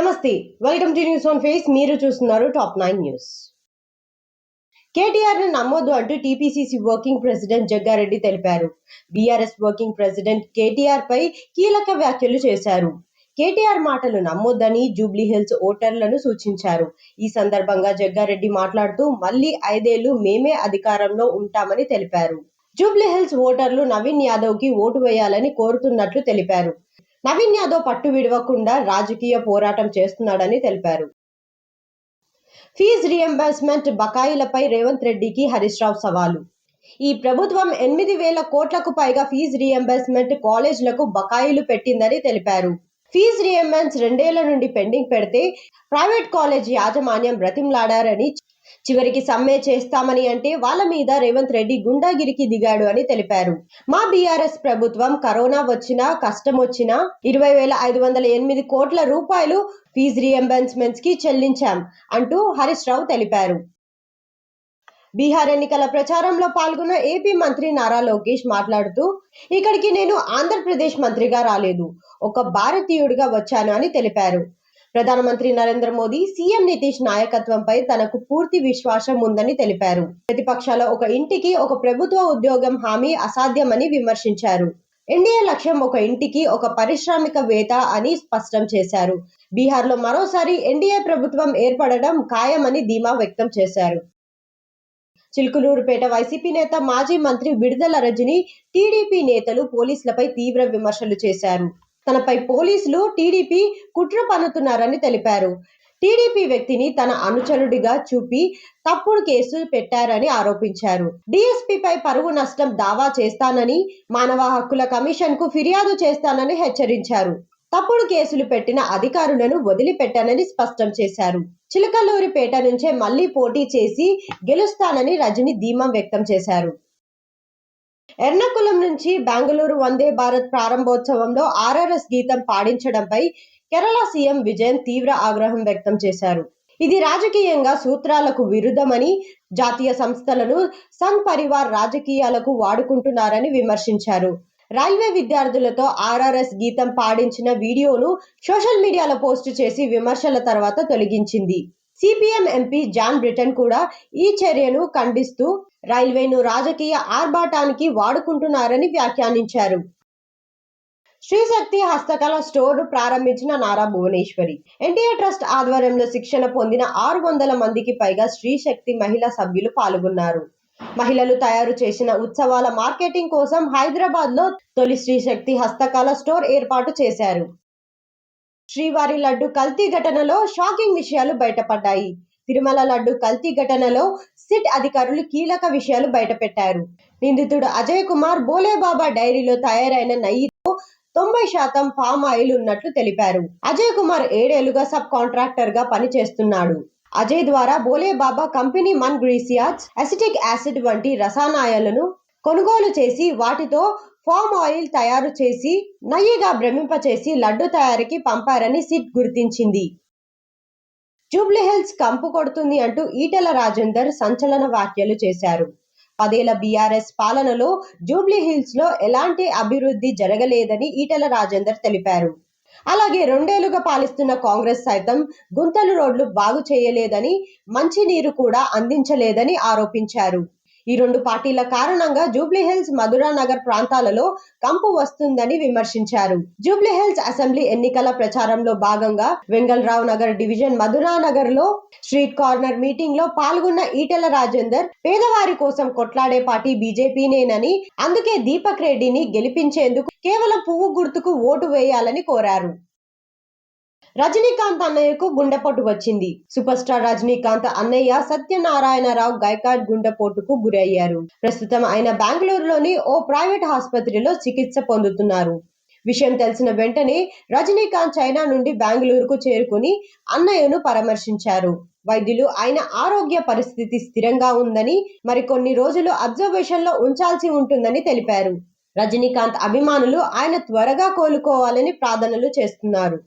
నమస్తే welcome to news on face. మీరు చూస్తున్నారు టాప్ నైన్ న్యూస్. కేటీఆర్ను నమ్మొద్దు అంటూ టీపీసీసీ వర్కింగ్ ప్రెసిడెంట్ జగ్గారెడ్డి తెలిపారు. బీఆర్ఎస్ వర్కింగ్ ప్రెసిడెంట్ కేటీఆర్ పై కీలక వ్యాఖ్యలు చేశారు. కేటీఆర్ మాటలు నమ్మొద్దని జూబ్లీ హిల్స్ ఓటర్లను సూచించారు. ఈ సందర్భంగా జగ్గారెడ్డి మాట్లాడుతూ మళ్ళీ ఐదేళ్ళు మేమే అధికారంలో ఉంటామని తెలిపారు. జూబ్లీ హిల్స్ ఓటర్లు నవీన్ యాదవ్కి ఓటు వేయాలని కోరుతున్నట్లు తెలిపారు. నవీన్ యాదవ్ పట్టు విడవకుండా రాజకీయ పోరాటం చేస్తున్నాడని తెలిపారు. ఫీజు రియంబర్స్మెంట్ బకాయిలపై రేవంత్ రెడ్డికి హరీష్ రావు సవాలు. ఈ ప్రభుత్వం ఎనిమిది వేల కోట్లకు పైగా ఫీజు రియంబర్స్మెంట్ కాలేజీలకు బకాయిలు పెట్టిందని తెలిపారు. ఫీజు రియంబర్స్ రెండేళ్ళ నుండి పెండింగ్ పెడితే ప్రైవేట్ కాలేజీ యాజమాన్యం బ్రతిమ్లాడారని చివరికి సమ్మె చేస్తామని అంటే వాళ్ళ మీద రేవంత్ రెడ్డి గుండాగిరికి దిగాడు అని తెలిపారు. మా బీఆర్ఎస్ ప్రభుత్వం కరోనా వచ్చినా కష్టం వచ్చినా ఇరవై వేల ఐదు వందల ఎనిమిది కోట్ల రూపాయలు ఫీజు రియంబర్స్మెంట్స్కి చెల్లించాం అంటూ హరీష్ రావు తెలిపారు. బీహార్ ఎన్నికల ప్రచారంలో పాల్గొన్న ఏపీ మంత్రి నారా లోకేష్ మాట్లాడుతూ ఇక్కడికి నేను ఆంధ్రప్రదేశ్ మంత్రిగా రాలేదు. ఒక భారతీయుడిగా వచ్చాను అని తెలిపారు. ప్రధానమంత్రి నరేంద్ర మోదీ సీఎం నితీష్ నాయకత్వంపై తనకు పూర్తి విశ్వాసం ఉందని తెలిపారు. ప్రతిపక్షాల ఒక ఇంటికి ఒక ప్రభుత్వ ఉద్యోగం హామీ అసాధ్యమని విమర్శించారు. ఎన్డీఏ లక్ష్యం ఒక ఇంటికి ఒక పారిశ్రామికవేత్త అని స్పష్టం చేశారు. బీహార్లో మరోసారి ఎన్డీఏ ప్రభుత్వం ఏర్పడడం ఖాయమని ధీమా వ్యక్తం చేశారు. చిలుకులూరుపేట వైసీపీ నేత మాజీ మంత్రి విడుదల రజని టీడీపీ నేతలు పోలీసులపై తీవ్ర విమర్శలు చేశారు. తనపై పోలీసులు టీడీపీ కుట్ర పన్నుతున్నారని తెలిపారు. టీడీపీ వ్యక్తిని తన అనుచరుడిగా చూపి తప్పుడు కేసు పెట్టారని ఆరోపించారు. డీఎస్పీపై పరువు నష్టం దావా చేస్తానని మానవ హక్కుల కమిషన్కు ఫిర్యాదు చేస్తానని హెచ్చరించారు. తప్పుడు కేసులు పెట్టిన అధికారులను వదిలిపెట్టానని స్పష్టం చేశారు. చిలకలూరిపేట నుంచే మళ్ళీ పోటీ చేసి గెలుస్తానని రజని ధీమా వ్యక్తం చేశారు. ఎర్నాకుళం నుంచి బెంగళూరు వందే భారత్ ప్రారంభోత్సవంలో ఆర్ఆర్ఎస్ గీతం పాడించడంపై కేరళ సీఎం విజయన్ తీవ్ర ఆగ్రహం వ్యక్తం చేశారు. ఇది రాజకీయంగా సూత్రాలకు విరుద్ధమని జాతీయ సంస్థలను సంఘ్ పరివార్ రాజకీయాలకు వాడుకుంటున్నారని విమర్శించారు. రైల్వే విద్యార్థులతో ఆర్ఆర్ఎస్ గీతం పాడించిన వీడియోను సోషల్ మీడియాలో పోస్టు చేసి విమర్శల తర్వాత తొలగించింది. సిపిఎం ఎంపీ జాన్ బ్రిటన్ కూడా ఈ చర్యను ఖండిస్తూ రైల్వేను రాజకీయ ఆర్భాటానికి వాడుకుంటున్నారని వ్యాఖ్యానించారు. శ్రీశక్తి హస్తకళ స్టోర్ ప్రారంభించిన నారా భువనేశ్వరి. ఎన్టీఆర్ ట్రస్ట్ ఆధ్వర్యంలో శిక్షణ పొందిన ఆరు వందల మందికి పైగా శ్రీశక్తి మహిళా సభ్యులు పాల్గొన్నారు. మహిళలు తయారు చేసిన ఉత్సవాల మార్కెటింగ్ కోసం హైదరాబాద్లో తొలి శ్రీశక్తి హస్తకళ స్టోర్ ఏర్పాటు చేశారు. శ్రీవారి లడ్డు కల్తీ ఘటనలో షాకింగ్ విషయాలు బయటపడ్డాయి. తిరుమల లడ్డు కల్తీ ఘటనలో సిట్ అధికారులు కీలక విషయాలు బయటపెట్టారు. నిందితుడు అజయ్ కుమార్ బోలేబాబా డైరీలో తయారైన నయ్యితో తొంభై శాతం పామ్ ఆయిల్ ఉన్నట్లు తెలిపారు. అజయ్ కుమార్ ఏడేళ్ళుగా సబ్ కాంట్రాక్టర్గా పనిచేస్తున్నాడు. అజయ్ ద్వారా Bhole Baba company Mann గ్రీసియాజ్ acetic acid వంటి రసాయనాలను కొనుగోలు చేసి వాటితో ఫామ్ ఆయిల్ తయారు చేసి నయ్యిగా భ్రమింపచేసి లడ్డు తయారీకి పంపారని సిట్ గుర్తించింది. జూబ్లీహిల్స్ కంపు కొడుతుంది అంటూ ఈటెల రాజేందర్ సంచలన వ్యాఖ్యలు చేశారు. పదేళ్ళ బీఆర్ఎస్ పాలనలో జూబ్లీ హిల్స్లో ఎలాంటి అభివృద్ధి జరగలేదని ఈటెల రాజేందర్ తెలిపారు. అలాగే రెండేళ్ళుగా పాలిస్తున్న కాంగ్రెస్ సైతం గుంతలు రోడ్లు బాగు చేయలేదని మంచినీరు కూడా అందించలేదని ఆరోపించారు. ఈ రెండు పార్టీల కారణంగా జూబ్లీహిల్స్ మధురానగర్ ప్రాంతాలలో కంపు వస్తుందని విమర్శించారు. జూబ్లీహిల్స్ అసెంబ్లీ ఎన్నికల ప్రచారంలో భాగంగా వెంగళరావు నగర్ డివిజన్ మధురానగర్లో స్ట్రీట్ కార్నర్ మీటింగ్లో పాల్గొన్న ఈటెల రాజేందర్ పేదవారి కోసం కొట్లాడే పార్టీ బీజేపీనేనని అందుకే దీపక్ రెడ్డిని గెలిపించేందుకు కేవలం పువ్వు గుర్తుకు ఓటు వేయాలని కోరారు. రజనీకాంత్ అన్నయ్యకు గుండెపోటు వచ్చింది. సూపర్ స్టార్ రజనీకాంత్ అన్నయ్య సత్యనారాయణరావు గైకాడ్ గుండెపోటుకు గురయ్యారు. ప్రస్తుతం ఆయన బెంగళూరులోని ఓ ప్రైవేట్ ఆసుపత్రిలో చికిత్స పొందుతున్నారు. విషయం తెలిసిన వెంటనే రజనీకాంత్ చైనా నుండి బెంగళూరుకు చేరుకుని అన్నయ్యను పరామర్శించారు. వైద్యులు ఆయన ఆరోగ్య పరిస్థితి స్థిరంగా ఉందని మరికొన్ని రోజులు అబ్జర్వేషన్లో ఉంచాల్సి ఉంటుందని తెలిపారు. రజనీకాంత్ అభిమానులు ఆయన త్వరగా కోలుకోవాలని ప్రార్థనలు చేస్తున్నారు.